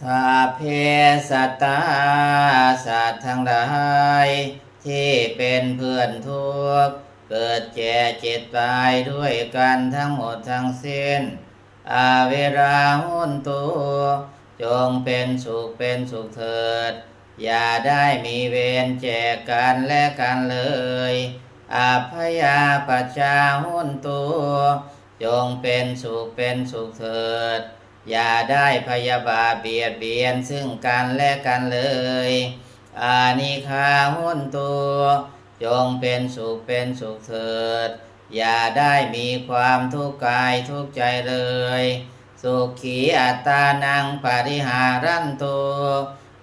สัพเพสัตตาสัตว์ทั้งหลายที่เป็นเพื่อนทุกข์เกิดแก่เจ็บตายด้วยกันทั้งหมดทั้งสิ้น อาเวราหุนตุจงเป็นสุขเป็นสุขเถิด อย่าได้มีเวรแจกกันและกันเลยอาพยาปัจจาหุนตุจงเป็นสุขเป็นสุขเถิด อย่าได้พยาบาทเบียดเบียนซึ่งกันและกันเลย อานิคาหุนตุจงเป็นสุขเป็นสุขเถิด อย่าได้มีความทุกข์กายทุกข์ใจเลย สุขีอัตตานังปริหารันตุ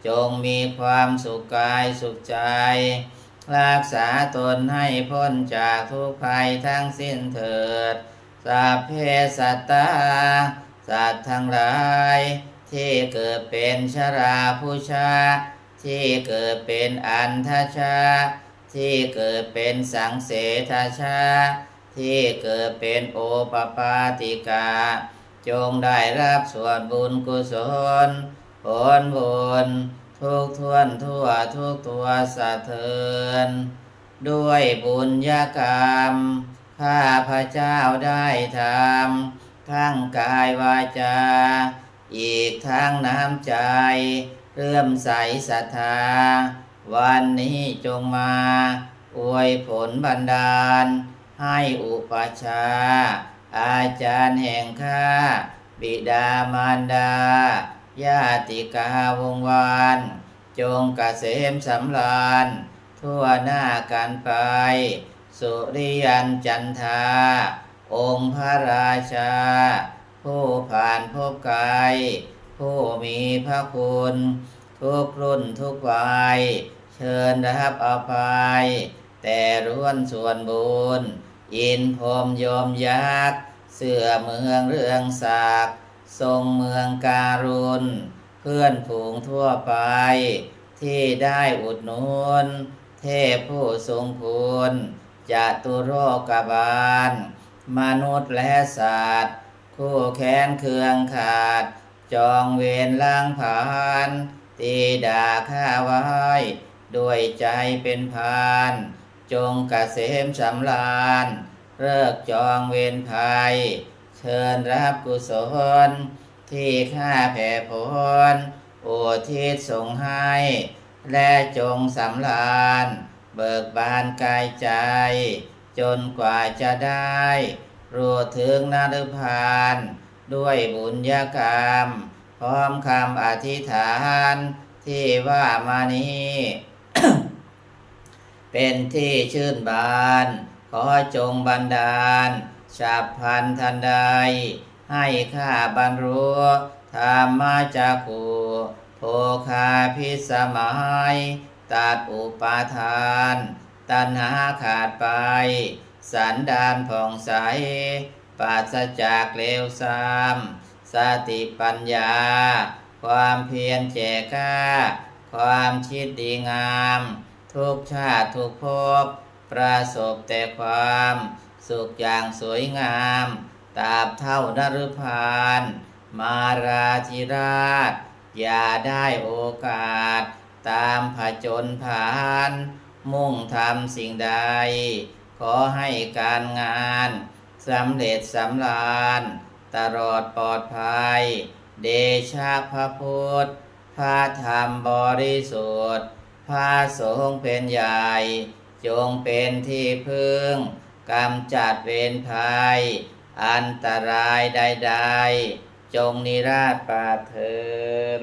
จงมีความสุขกายสุขใจ รักษาตนให้พ้นจากทุกภัยทั้งสิ้นเถิดสัพเพสัตตา สัตว์ทั้งหลาย ที่เกิดเป็นชราผู้ชา ที่เกิดเป็นอันทชา ที่เกิดเป็นสังเสทชา ที่เกิดเป็นโอปปาติกา จงได้รับส่วนบุญกุศลผลบุญทุกทวนทั่วทุกตัวสะเทินด้วยบุญญากรรม ข้าพระเจ้าได้ทำ ทั้งกายวาจา อีกทั้งน้ำใจ เรื่มใสศรัทธา วันนี้จงมา อวยผลบันดาล ให้อุปชา อาจารย์แห่งข้า บิดามารดา ญาติกาวงวาน จงกเกษมสำราญ ทั่วหน้ากันไป สุริยันจันทา องค์พระราชา ผู้ผ่านพบกาย ผู้มีพระคุณ ทุกรุ่นทุกวัยเชิญรับอภัย แต่ร้วนส่วนบุญ อินพรมยมยักษ์ เสื่อเมืองเรืองศักดิ์ทรงเมืองการุณ เพื่อนฝูงทั่วไป ที่ได้อุดหนุน เทพผู้ทรงคุณจะตุโรกบาล มนุษย์และสัตว์คู่แค้นเคืองขาด จองเวรล้างผานตีด่าข้าไว้ด้วยใจเป็นพาน จงกเกษมสำราญเลิกจองเวรภัย เชิญรับกุศล ที่ข้าแผ่ผลโอทิศส่งให้ และจงสำราญ เบิกบานกายใจ จนกว่าจะได้รู้ถึงนารพานด้วยบุญญากรรม พร้อมคำอธิษฐานที่ว่ามานี้ เป็นที่ชื่นบาน ขอจงบันดาลฉับพันทันใด ให้ข้าบรรลุธรรมจักขุโภคาพิสมัยตัดอุปาทาน ตัณหาขาดไป สันดานผ่องใสปราศจากเลวทรามสติปัญญา ความเพียรแจก้า ความชิดดีงาม ทุกชาติทุกภพประสบแต่ความสุขอย่างสวยงามตราบเท่านรพาน มาราธิราช อย่าได้โอกาส ตามผจญผ่าน มุ่งทำสิ่งใด ขอให้การงานสำเร็จสำราญ ตลอดปลอดภัย เดชะพระพุทธพระธรรมบริสุทธิ์พระสงฆ์เป็นใหญ่ จงเป็นที่พึ่งกำจัดเวรภัย อันตรายใด ๆ จงนิราชปราเทิน